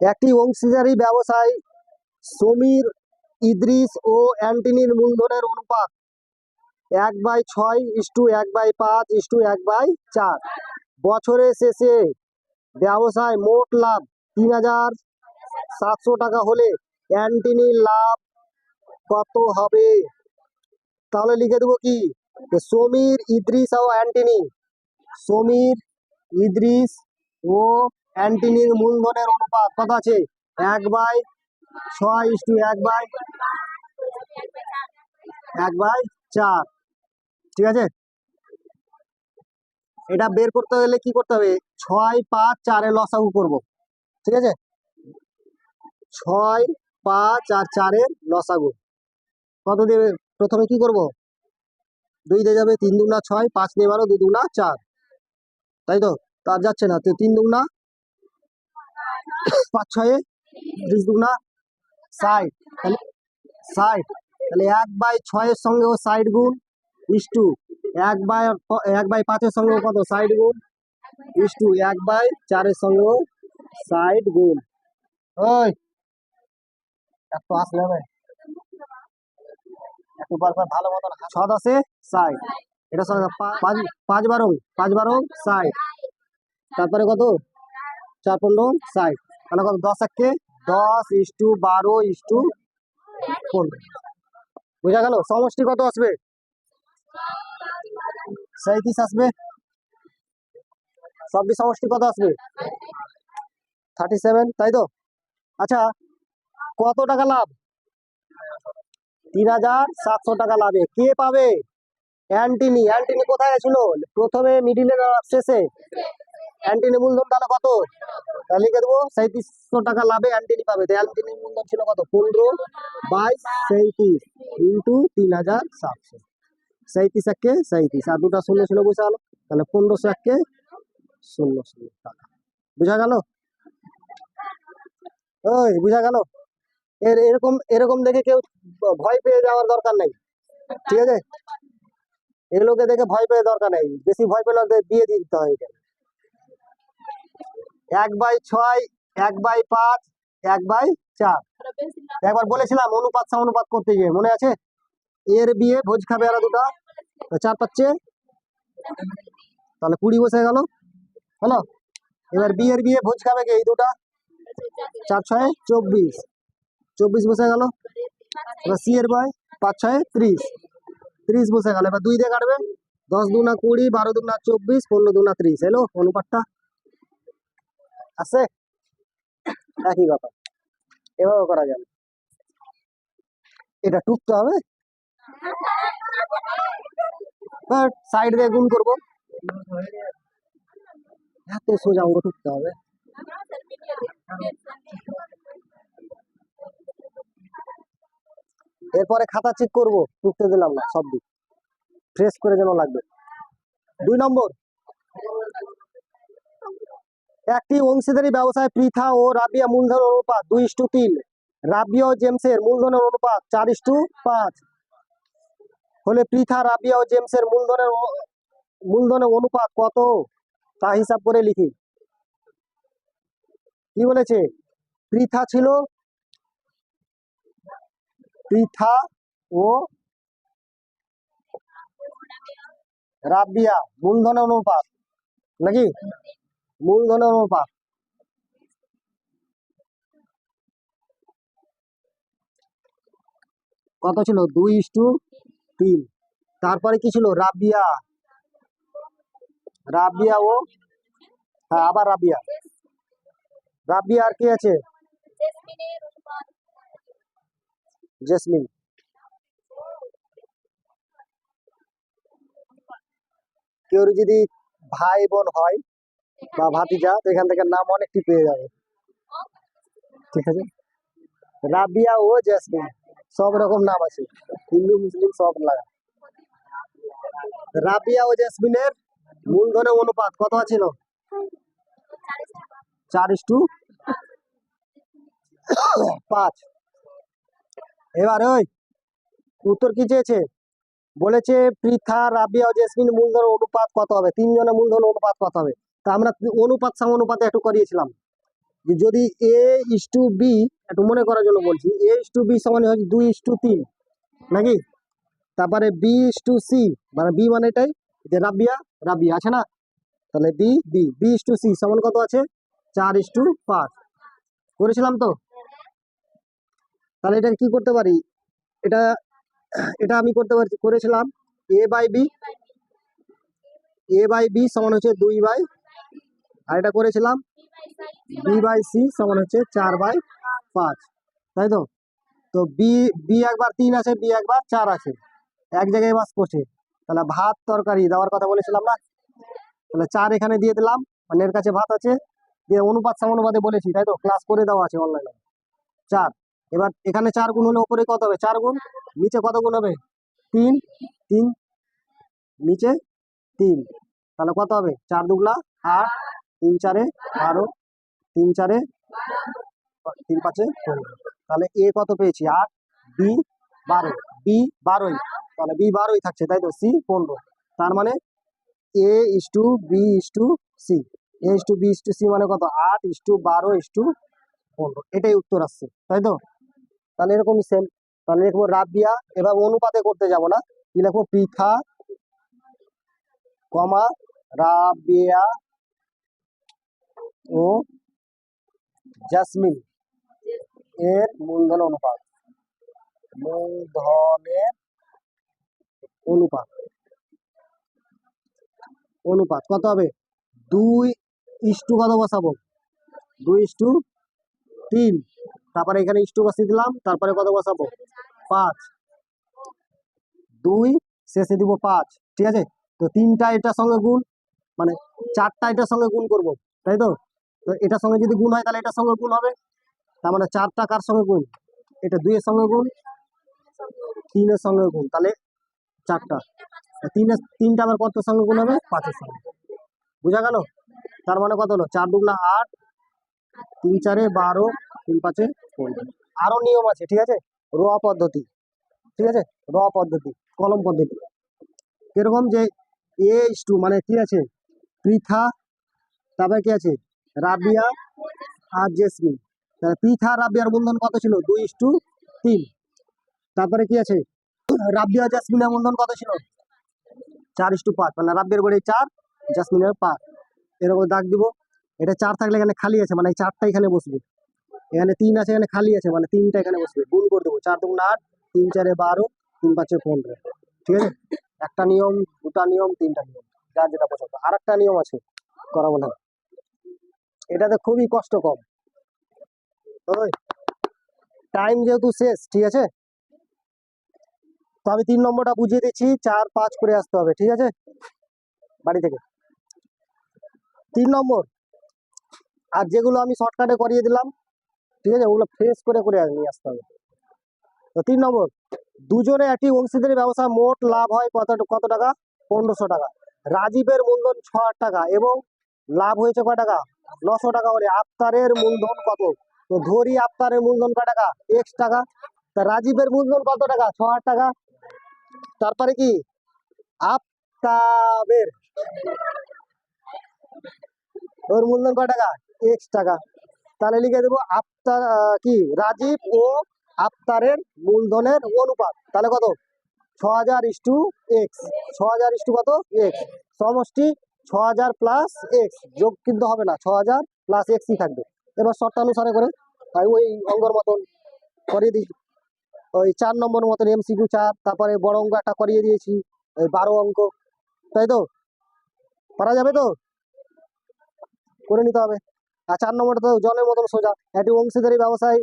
একটি অংশীদারি ব্যবসায় সমীর ইদ্রিস ও অ্যান্টিনির মূলধনের অনুপাত এক বাই ছয় ইস্টু এক বাই পাঁচ ইস্টু এক বাই চার। বছরের শেষে ব্যবসায় মোট লাভ তিন হাজার সাতশো টাকা হলে অ্যান্টিনির লাভ কত হবে? তাহলে লিখে দেবো কি? সমীর ইদ্রিস ও অ্যান্টিনি, সমীর ইদ্রিস ও অ্যান্টনির মূলধনের অনুপাত কত আছে? এক বাই ছয় ইস্টু এক বাই এক বাই চার। ঠিক আছে? এটা বের করতে গেলে কি করতে হবে? ছয় পাঁচ চারে লসাগু করব। ঠিক আছে? ছয় পাঁচ আর চারের লসাগু কত দেবে প্রথমে কি করব? দুই দিয়ে যাবে তিন দুগুনা ছয়, পাঁচ দিয়ে বারো, দুই দুগুনা চার। তাই তো? তার যাচ্ছে না। তো তিন দুগুনা পাঁচ ছয়ে ত্রিশ দুগুনা ষাট। তাহলে ষাট। তাহলে এক বাই ছয়ের সঙ্গেও ষাট গুণ ইস্টু এক বাই এক বাই পাঁচের সঙ্গেও কত? ষাট গুণ ইস্টু এক বাই চারের সঙ্গেও ষাট গুণ। ওই! একটু আসলে হবে। একটু পর ভালো মতন ছ দশে ষাট। এটা সঙ্গে পাঁচ পাঁচ বারো পাঁচ বারো ষাট। তারপরে কত? চার পনেরো, ষাট। তাহলে কত? দশ একে? দশ ইস্টু বারো ইস্টু পনেরো। বোঝা গেল? সমষ্টি কত আসবে? সাঁত্রিশ আসবে। চব্বিশ সমষ্টি কত আসবে? থার্টি সেভেন তাই তো? আচ্ছা কত টাকা লাভ? তিন হাজার সাতশো টাকা লাভে। কে পাবে? অ্যান্টিনি। অ্যান্টিনি কোথায় ছিল? প্রথমে মিডিলের শেষে? অ্যান্টিনি মূলধন তাহলে কত? তাহলে লিখে দেবো সাঁত্রিশশো টাকা লাভে অ্যান্টিনি পাবে। তো অ্যান্টিনি মূলধন ছিল কত? পনেরো বাই সাঁত্রিশ ইন্টু তিন হাজার সাতশো। সাঁত্রিশ একে সাঁত্রিশ আর দুটা শূন্য শূন্য বসে গেলো তাহলে পনেরোশো একে শূন্য শূন্য টাকা। বুঝা গেল? ওই, বুঝা গেল? এর, এরকম এরকম দেখে কেউ ভয় পেয়ে যাওয়ার দরকার নেই। ঠিক আছে? এগুলোকে দেখে ভয় পেয়ে দরকার নেই। বেশি ভয় পেলে ওদের দিয়ে দিতে হয় এখানে এক বাই ছয়, এক বাই পাঁচ, এক বাই চার। একবার বলেছিলাম অনুপাত অনুপাত করতে গিয়ে, মনে আছে? এর বিয়ে ভোজ খাবে আর দুটা। চার পাচ্ছে। তাহলে কুড়ি বসে গেল। হলো? এবার বিয়ের বিয়ে ভোজ খাবে কে এই দুটা? চার ছয়, চব্বিশ। চব্বিশ বসে গেল। এবার সি এর বয় পাঁচ ছয়, ত্রিশ। ত্রিশ বসে গেল। এবার দুই দিয়ে কাটবে। দশ দুনা কুড়ি, বারো দুনা চব্বিশ, পনেরো দুনা ত্রিশ। এলো অনুপাতটা। আছে? একই ব্যাপার। এভাবে করা যাবে। এটা টুকতে হবে। সাইড দিয়ে গুণ করব। এত সোজা অঙ্ক টুকতে হবে। এরপরে খাতা চেক করব। টুকতে দিলাম না, সব দিক। ফ্রেশ করে যেন লাগবে। দুই নম্বর। একটি অংশীদারি ব্যবসায় পৃথা ও রাবিয়া মূলধন অনুপাত দুই ইস্টু তিন। রাবিয়া ও জেমসের মূলধনের অনুপাত চার ইস্টু পাঁচ। হলে পৃথা রাবিয়া ও জেমসের মূলধনের মূলধনের অনুপাত কত? তা হিসাব করে লিখি। কি বলেছে? পৃথা ছিল? পৃথা ও রাবিয়া মূলধনের অনুপাত। নাকি? মূলধনের অনুপাত কত ছিল? দুই ইস্টু তিন। তারপরে কি ছিল? রাবিয়া। রাবিয়া ও হ্যাঁ আবার রাবিয়া। রাবিয়া আর কি আছে? জেসমিন। কেউ যদি ভাই বোন হয় বা ভাতিজা, তো এখান থেকে নাম অনেকটি পেয়ে যাবে। ঠিক আছে? রাবিয়া ও জেসমিন, সব রকম নাম আছে। হিন্দু, মুসলিম, সব লাগা রাবিয়া ও জেসমিনের মূলধনের অনুপাত কত ছিল চার ইস্টু পাঁচ। এবার ওই, উত্তর কি চেয়েছে? বলেছে পৃথা, রাবিয়া ও জেসমিন মূলধন অনুপাত কত হবে? তিনজনের মূলধন অনুপাত কত হবে? তা আমরা অনুপাত সাম অনুপাতে একটু করিয়েছিলাম। যে যদি এ ইস টু বি একটু মনে করার জন্য বলছি এ ইস টু বি সমান হচ্ছে দুই ইস টু তিন, নাকি? তারপরে বি ইস টু সি মানে বি মানে এটাই, যে রাবিয়া রাবিয়া আছে না? তাহলে B B B is to C সমান কত আছে? চার ইস টু পাঁচ, করেছিলাম তো? তাহলে এটা কি করতে পারি? এটা এটা আমি করতে পারছি, করেছিলাম A by B A by B সমান হচ্ছে দুই বাই আর এটা করেছিলাম বি বাই সি সমান হচ্ছে চার বাই পাঁচ। তাই তো? তো বি বি একবার তিন আছে বি একবার চার আছে এক জায়গায় বাস করছে। তাহলে ভাত তরকারি দেওয়ার কথা বলেছিলাম না? তাহলে চার এখানে দিয়ে দিলাম। মানে এর কাছে ভাত আছে। দিয়ে অনুপাত সমানুপাতে বলেছি, তাই তো? ক্লাস করে দেওয়া আছে অনলাইনে চার। এবার এখানে চার গুণ হলে ওপরে কত হবে? চার গুণ। নিচে কত গুণ হবে? তিন। তিন। নিচে তিন। তাহলে কত হবে? চার দুগুলা আট। তিন চারে বারো, তিন চারে তিন পাঁচে পনেরো তাহলে এ কত পেয়েছি? আট, বি বারো, বি বারোই। তাহলে বি বারোই থাকছে, তাই তো? সি পনেরো। তার মানে A is to B is to C. A is to B is to C মানে কত? আট ইস টু বারো ইস টু পনেরো। এটাই উত্তর আসছে, তাই তো? তাহলে এরকমই সেম তাহলে লিখব রাবিয়া, এবার অনুপাতে করতে যাব না। কি লিখব? পৃথা, কমা, রাবিয়া ও জাসমিন এর মূলধন অনুপাত। মূলধনের অনুপাত। অনুপাত কত হবে? দুই ইস্টু কত বসাবো দুই ইস্টু তিন। তারপরে এখানে ইস্টু বসিয়ে দিলাম, তারপরে কত বসাবো পাঁচ। দুই শেষে দিব পাঁচ, ঠিক আছে? তো তিনটা এটার সঙ্গে গুণ মানে চারটা এটার সঙ্গে গুণ করব, তাই তো? তো এটার সঙ্গে যদি গুণ হয়, তাহলে এটার সঙ্গে গুণ হবে। তার মানে চারটা কার সঙ্গে গুণ? এটা দুইয়ের সঙ্গে গুণ, তিনের সঙ্গে গুণ। তাহলে চারটা। তিনের, তিনটা আবার কত সঙ্গে গুণ হবে? পাঁচের সঙ্গে। বুঝা গেল? তার মানে কত হলো? চার দুগুলা আট, তিন চারে বারো, তিন পাঁচে পনেরো। আরও নিয়ম আছে, ঠিক আছে? র পদ্ধতি। ঠিক আছে? র পদ্ধতি, কলম পদ্ধতি। কীরকম যে এ টু মানে কি আছে? পৃথা, তারপরে কি আছে? রাবিয়া আর জেসমিন। তাহলে পৃথা রাবিয়ার বন্ধন কত ছিল? দুই টু তিন। তারপরে কি আছে? রাবিয়া, জাসমিনের বন্ধন কত ছিল? চার টু পাঁচ। মানে রাবিয়ার গড়ে চার, জাসমিনের পাঁচ। এরকম দাগ দিব। এটা চার থাকলে এখানে খালি আছে মানে চারটা এখানে বসবে। এখানে তিন আছে, এখানে খালি আছে মানে তিনটা এখানে বসবে। গুণ করে দেবো। চার দুগুণ আট, তিন চারে বারো, তিন পাঁচে পনেরো। ঠিক আছে? একটা নিয়ম, দুটা নিয়ম, তিনটা নিয়ম। যার যেটা পছন্দ। আর একটা নিয়ম আছে করাবো না এটাতে খুবই কষ্ট কম। টাইম যেহেতু শেষ, ঠিক আছে? তো আমি তিন নম্বরটা বুঝিয়ে দিচ্ছি, চার, পাঁচ করে আসতে হবে, ঠিক আছে? বাড়ি থেকে। তিন নম্বর, আর যেগুলো আমি শর্টকাটে করিয়ে দিলাম, ঠিক আছে? ওগুলো ফ্রেশ করে করে নিয়ে আসতে হবে। তো তিন নম্বর, দুজনে একটি অংশীদারি ব্যবসা, মোট লাভ হয় কত কত টাকা? পনেরোশো টাকা। রাজীবের মূলধন ছ টাকা এবং লাভ হয়েছে কয় টাকা? নশো টাকা হলে আফতারের মূলধন কত? তো ধরি আফতারের মূলধন কয় টাকা? এক্স টাকা। তা রাজীবের মূলধন কত টাকা? ছ হাজার টাকা। তারপরে কি? আফতাবের। ওর মূলধন কয় টাকা? এক্স টাকা। তাহলে লিখে দেবো আফতার কি? রাজীব ও আফতারের মূলধনের অনুপাত। তাহলে কত? ছ হাজার ইস্টু এক্স ছ হাজার ইস্টু কত? এক্স সমষ্টি ছ হাজার প্লাস এক্স যোগ কিন্তু হবে না ছ হাজার প্লাস এক্সই থাকবে। এবার শর্তানুসারে করে আমি ওই অঙ্গর মতন করিয়ে দিই ওই চার নম্বর মতন এমসিকিউ চার, তারপরে বড় অঙ্ক একটা করিয়ে দিয়েছি, ওই বারো অঙ্ক, তাই তো? পারা যাবে তো? করে নিতে হবে। আর চার নম্বরটা তো জলের মতন সোজা, একটি অংশীদারি ব্যবসায়